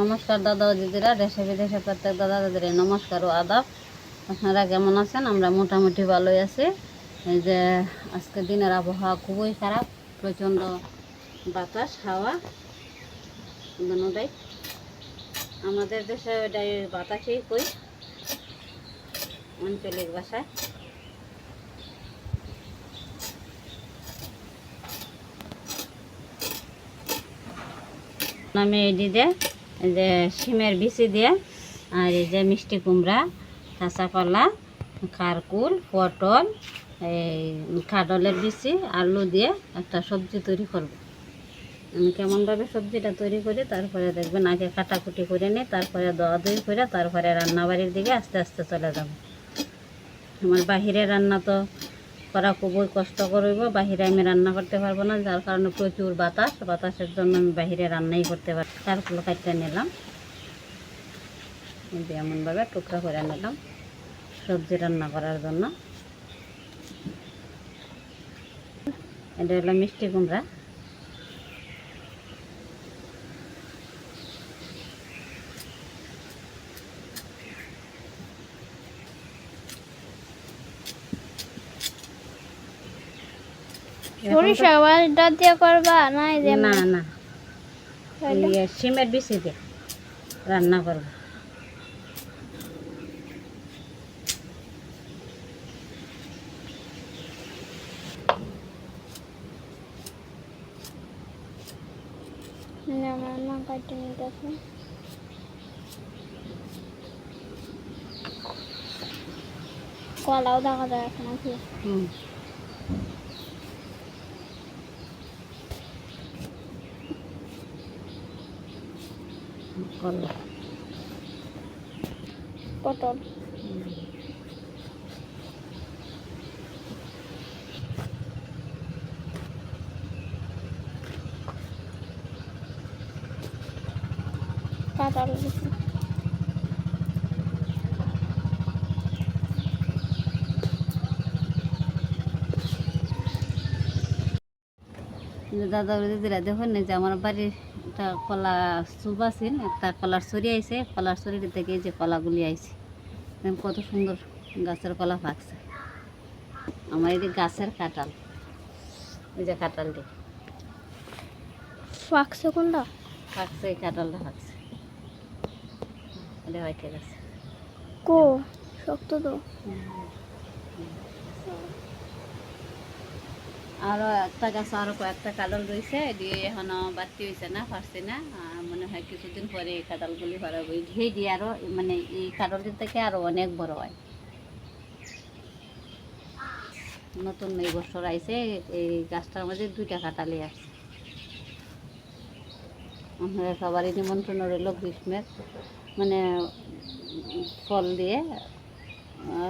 নমস্কার দাদা দিদিরা, দেশে বিদেশে প্রত্যেক দাদা দিদির নমস্কার ও আদাব। আপনারা কেমন আছেন? আমরা মোটামুটি ভালোই আছি। এই যে আজকে দিনের আবহাওয়া খুবই খারাপ, প্রচণ্ড বাতাস, হাওয়া দুটাই আমাদের দেশে ওটাই বাতাসেই কই, আঞ্চলিক ভাষায়। দিয়ে এই যে শিমের বিচি দিয়ে, আর এই যে মিষ্টি কুমড়া, কাঁচা কলা, খারকুল, পটল, এই কাডলের বিচি, আলু দিয়ে একটা সবজি তৈরি করব। আমি কেমনভাবে সবজিটা তৈরি করি, তারপরে দেখবেন আগে কাটাকুটি করে নিই, তারপরে দোয়া দই করে, তারপরে রান্নাবাড়ির দিকে আস্তে আস্তে চলে যাব। আমার বাহিরে রান্না তো করা খুবই কষ্ট করব বাহিরে আমি রান্না করতে পারব না, যার কারণে প্রচুর বাতাস, বাতাসের জন্য আমি বাহিরে রান্নাই করতে পারি ফুল কাটতে নিলাম। এমনভাবে টুকরা করে নিলাম সবজি রান্না করার জন্য। এটা হলো মিষ্টি কুমড়া। সরিষা বাটা দিয়ে করবা? না যে না না। শিমের বিচি দিয়ে রান্না করব। না আমার মা কাটে নিতেছে কলাও দেখা যায় এখন আছে হুম। করল পটল। দাদা দিদিরা দেখুন না যে আমার বাড়ির একটা কলা চুপ আছে একটা কলার ছড়ি আইছে কলার ছড়ি থেকে যে কলাগুলি আইছে। কত সুন্দর গাছের কলা পাকছে। আমার এই গাছের কাঁঠাল এই যে কাঁঠালটি। পাকছে কোনটা? পাকছে এই কাঁঠালটা পাকছে। এটা হয়ে গেছে। কো শক্ত তো। আরও একটা গাছ আরও কয়েকটা কাঁঠাল রয়েছে, দিয়ে এখনও বাড়তি হয়েছে না, পারছি না। মনে হয় কিছুদিন পরে এই কাঁঠালগুলি বড় হবে দিয়ে আরও মানে এই কাঁঠালটির থেকে আরও অনেক বড় হয়। নতুন এই বছর আইছে, এই গাছটার মধ্যে দুইটা কাঁঠালই আসছে আপনারা সবারই নিমন্ত্রণ রইল গ্রীষ্মের মানে ফল দিয়ে।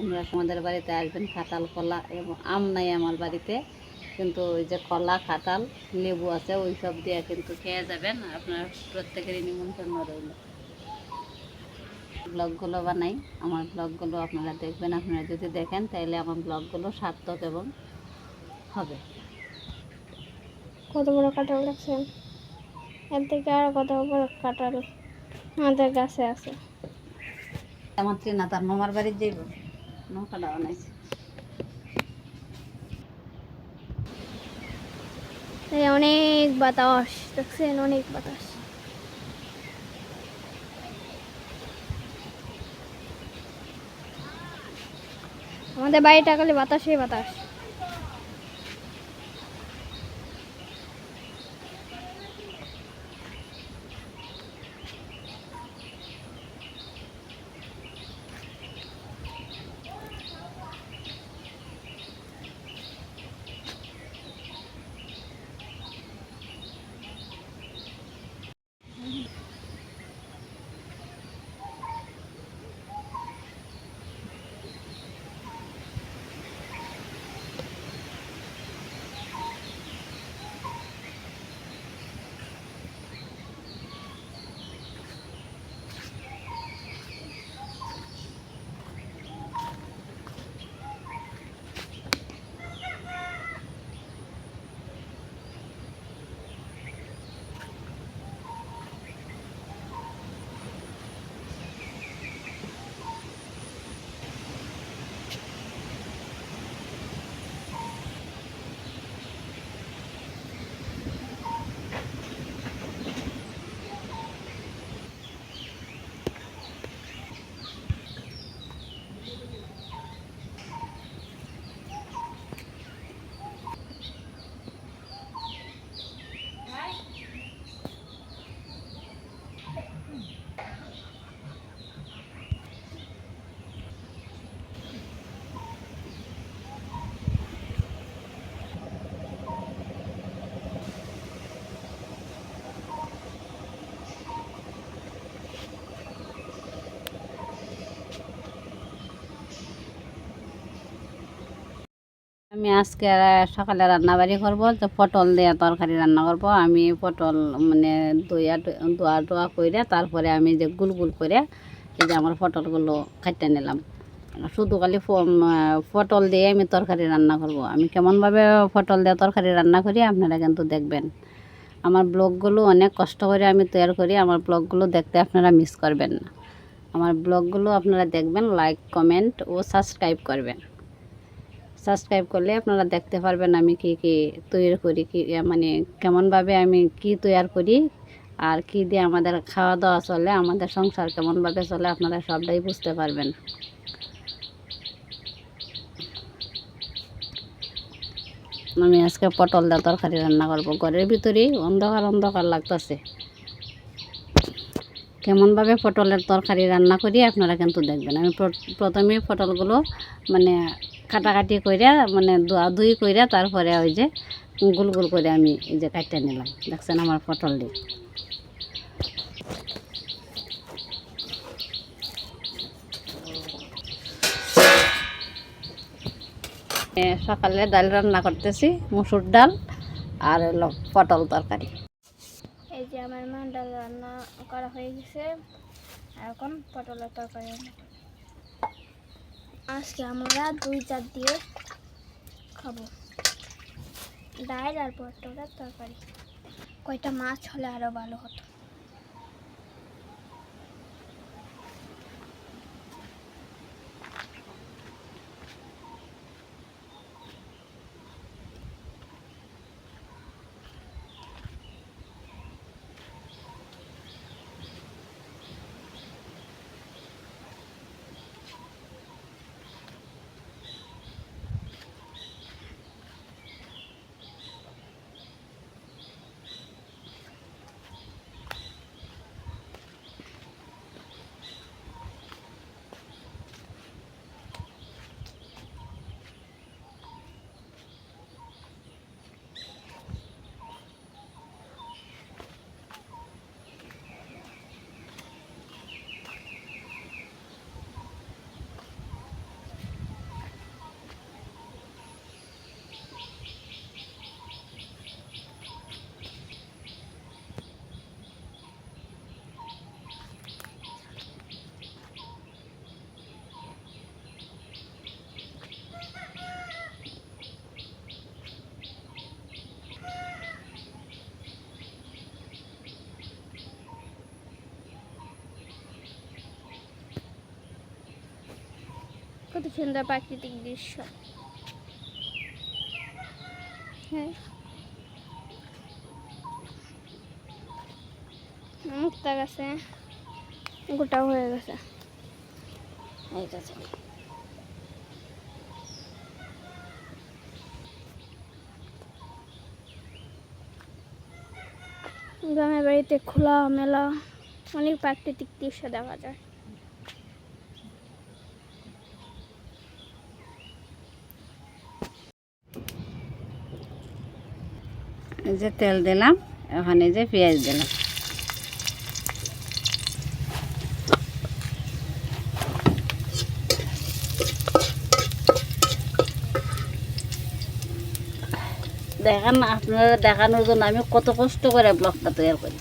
আমরা আমাদের বাড়িতে আসবেন, কাঁঠাল, কলা এবং আম নাই আমার বাড়িতে। কিন্তু ওই যে কলা কাঁঠাল লেবু আছে ওই সব দিয়ে কিন্তু খেয়ে যাবেন। আপনার প্রত্যেকেরই নিমন্ত্রণ রইল। ব্লগগুলো বানাই। আমার ব্লগগুলো আপনারা দেখবেন। আপনারা যদি দেখেন তাহলে আমার ব্লগগুলো সার্থক এবং হবে। কত বড় কাঁঠাল দেখছেন? এর থেকে আর কত বড় কাঁঠাল আমাদের গাছে আছে। আমার ট্রেনা তার মামার বাড়ির যাইব নৌকাটা বানাইছে। অনেক বাতাস দেখছেন? অনেক বাতাস। আমাদের বাড়িটা খালি বাতাসে বাতাস। আমি আজকে সকালে রান্না বাড়ি করব, তো পটল দিয়ে তরকারি রান্না করব। আমি পটল মানে দইয়া দোয়া দোয়া করে তারপরে আমি যে গুল গুল করে এই যে আমার পটলগুলো কাটতে নিলাম। শুধু খালি পটল দিয়ে আমি তরকারি রান্না করব। আমি কেমনভাবে পটল দিয়ে তরকারি রান্না করি আপনারা কিন্তু দেখবেন। আমার ব্লগগুলো অনেক কষ্ট করে আমি তৈরি করি, আমার ব্লগগুলো দেখতে আপনারা মিস করবেন না। আমার ব্লগগুলো আপনারা দেখবেন, লাইক, কমেন্ট ও সাবস্ক্রাইব করবেন। সাবস্ক্রাইব করলে আপনারা দেখতে পারবেন আমি কি কি তৈরি করি, কি মানে কেমনভাবে আমি কি তৈরি করি আর কি দিয়ে আমাদের খাওয়া দাওয়া চলে, আমাদের সংসার কেমনভাবে চলে, আপনারা সবটাই বুঝতে পারবেন। আমি আজকে পটল দিয়ে তরকারি রান্না করব। ঘরের ভিতরেই অন্ধকার অন্ধকার লাগতেছে। কেমনভাবে পটলের তরকারি রান্না করি আপনারা কিন্তু দেখবেন। আমি প্র- প্রথমে পটলগুলো মানে কাটাকাটি কইরা মানে ধোয়া ধুই কইরা তারপরে ওই যে গুল গুল করে আমি এই যে কাটতে নিলাম। দেখছেন আমার পটল দিয়ে সকালে ডাল রান্না করতেছি, মুসুর ডাল আর হলো পটল তরকারি। এই যে আমার মা ডাল রান্না করা হয়ে গেছে এখন পটলের তরকারি। আজকে আমরা দুই চার দিয়ে খাব। ডাল আর পটলের তরকারি। কয়টা মাছ হলে আরও ভালো হতো। কত সুন্দর প্রাকৃতিক দৃশ্য। হ্যাঁ। মুক্তা গেছে গোটাও হয়ে গেছে। এই গ্রামের বাড়িতে খোলা মেলা অনেক প্রাকৃতিক দৃশ্য দেখা যায়। যে তেল দিলাম, ওখানে যে পেঁয়াজ দিলাম। দেখান আপনারা দেখানোর জন্য আমি কত কষ্ট করে ব্লগটা তৈরি করি।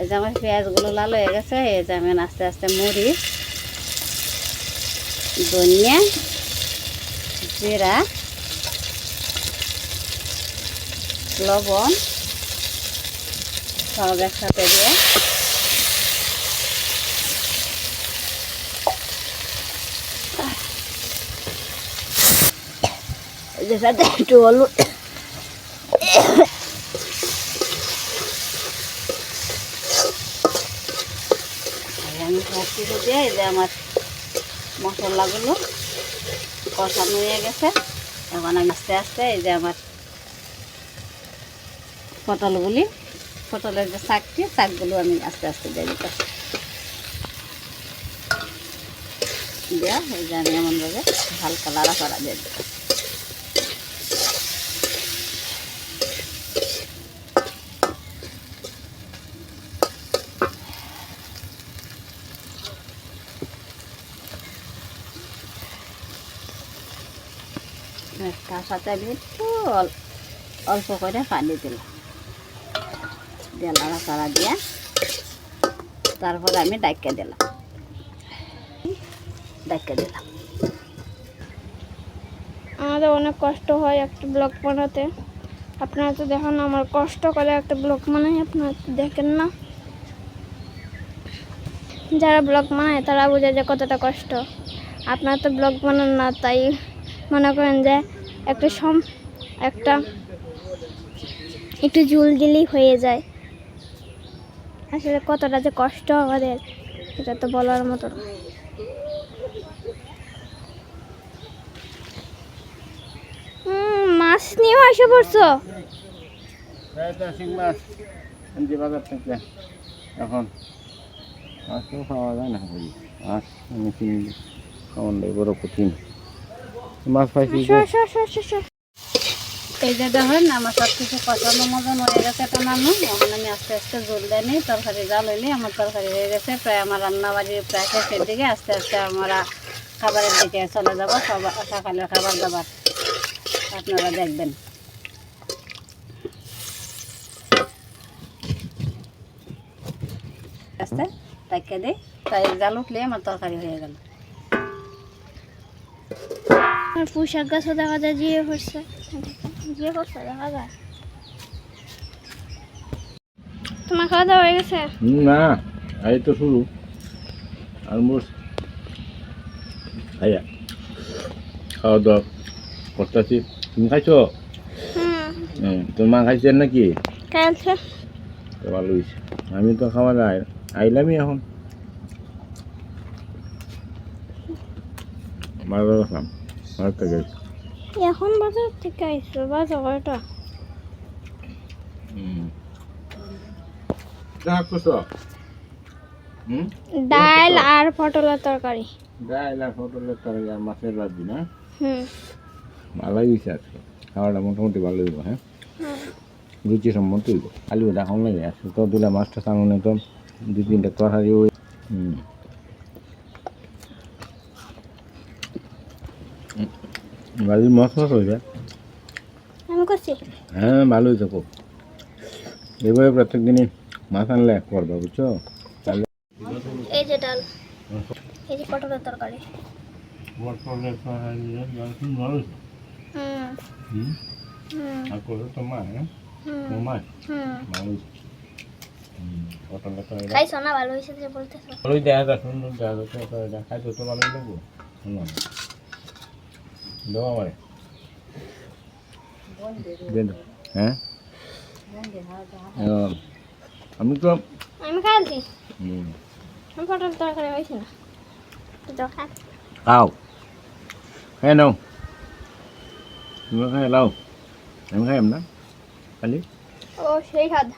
এই যে আমার পেঁয়াজগুলো লাল হয়ে গেছে, এই যে আমি আস্তে আস্তে মরিচ ধনিয়া জিরা লবণ সব একসাথে দিয়ে এই যে সাথে একটু হলুদ আমি দিয়ে আমার মশলাগুলো কষানো হয়ে গেছে। এখন আমি আস্তে আস্তে এই যে আমার পটলগুলি, পটলের যে শাকটি, শাকগুলো আমি আস্তে আস্তে দিয়ে দিতেছি। দেওয়া এই যে আমি এমনভাবে হালকা লাড়া করা দিয়ে দিতেছি। আমি একটু অল্প করে পানি দিলাম। দিয়ে নাড়াচাড়া দিয়ে তারপরে আমি ডাইকে দিলাম। ডাইকে দিলাম। আমাদের অনেক কষ্ট হয় একটা ব্লগ বানাতে। আপনারা তো দেখেন আমার কষ্ট করে একটা ব্লগ বানাই, আপনারা তো দেখেন না। যারা ব্লগ বানায় তারা বোঝে যে কতটা কষ্ট। আপনারা তো ব্লগ বানান না, তাই মনে করেন যে একটা সম, একটা, একটু ঝুল দিলেই হয়ে যায়। আসলে কতটা যে কষ্ট আমাদের, এটা তো বলার মতো। মাছ নিয়েও এসে পড়ছো মাছ। বাজার থেকে এখন মাছও খাওয়া যায় না। মাছ আমি কঠিন। মাছ পাইছি এই যে দেখেন, আমার সব কিছু কষানো মজন হয়ে গেছে টানানো এখন আমি আস্তে আস্তে জল দিয়ে নিই, তরকারি জাল হইলে আমার তরকারি হয়ে গেছে। প্রায় আমার রান্না বাড়ি প্রায় শেষের দিকে আস্তে আস্তে আমরা খাবারের দিকে চলে যাব। সকালের খাবার দাবার আপনারা দেখবেন। আস্তে তাকে দিই তাই জাল উঠলে আমার তরকারি হয়ে গেল। পোশাক গাছও দেখা যায় জিয়ে পড়ছে জিয়ে পড়ছে দেখা যায়। তোমার খাওয়া দাওয়া হয়ে গেছে? না এই তো শুরু। অলমোস্ট আয়া খাওয়া দাওয়া করতেছি। তুমি খাইছো? হুম, তোর মা খাইছেন নাকি? ভালো হয়েছে আমি তো খাওয়া যায় আইলামই এখন। বাজার গেলাম বাজার থেকে এখন বাজার থেকে আইসো বাজার কয়টা? হুম। যা হুম? ডাল আর পটলের তরকারি। ডাইল আর পটলের তরকারি আর মাছের ভাজি না? হুম। ভালোই হয়েছে আজকে। খাওয়াটা মোটামুটি ভালো হইব হ্যাঁ। রুচি সম্মত হইব আলু দেখাও লাগে তো দিলে মাছটা সামনে তো দুই তিনটা তরকারি ওই হুম। ভালো মাছ মাছ হয়েছে আমি করছি? হ্যাঁ ভালো হয়েছে খুব। এভাবে প্রত্যেক দিনই মাছ আনলে করবা বুঝছ? তাহলে এই যে ডাল। এই যে পটলের তরকারি। ভালো হুম। হুম? হুম। আর করে তো মা হ্যাঁ? হুম। তোমার হুম। ভালো পটলের তরকারি খাইছো না? ভালো হয়েছে যে বলতেছো? ভালোই দেখা যায় সুন্দর দেখা যাচ্ছে তরকারিটা তো ভালোই লাগবো। দেবো আমারে দাও হ্যাঁ আমি তো আমি খাইছি হুম, আমি পটল তরকারি হয়েছে না তো খা খাও খাই নাও তুমি খাই লাও আমি খাইম না খালি ও সেই স্বাদ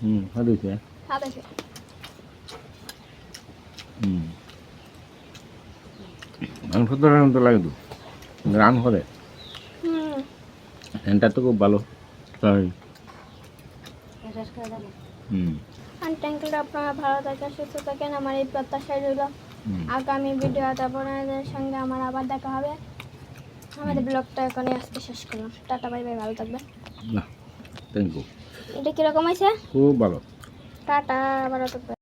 হুম খাই দিয়েছে স্বাদ আছে হুম মাংস তো লাগে তো রান করে হুম। এনটা তো খুব ভালো। হুম। আপনারা ভালো থাকেন সুস্থ থাকেন। আমার এই প্রত্যাশায় রইল। আগামী ভিডিওতে আপনাদের সঙ্গে আমার আবার দেখা হবে। আমাদের ব্লগটা এখানে আজকে শেষ করলাম। টাটা বাই বাই ভালো থাকবে না থ্যাংক ইউ এটা কীরকম হয়েছে? খুব ভালো। টাটা ভালো থাকবে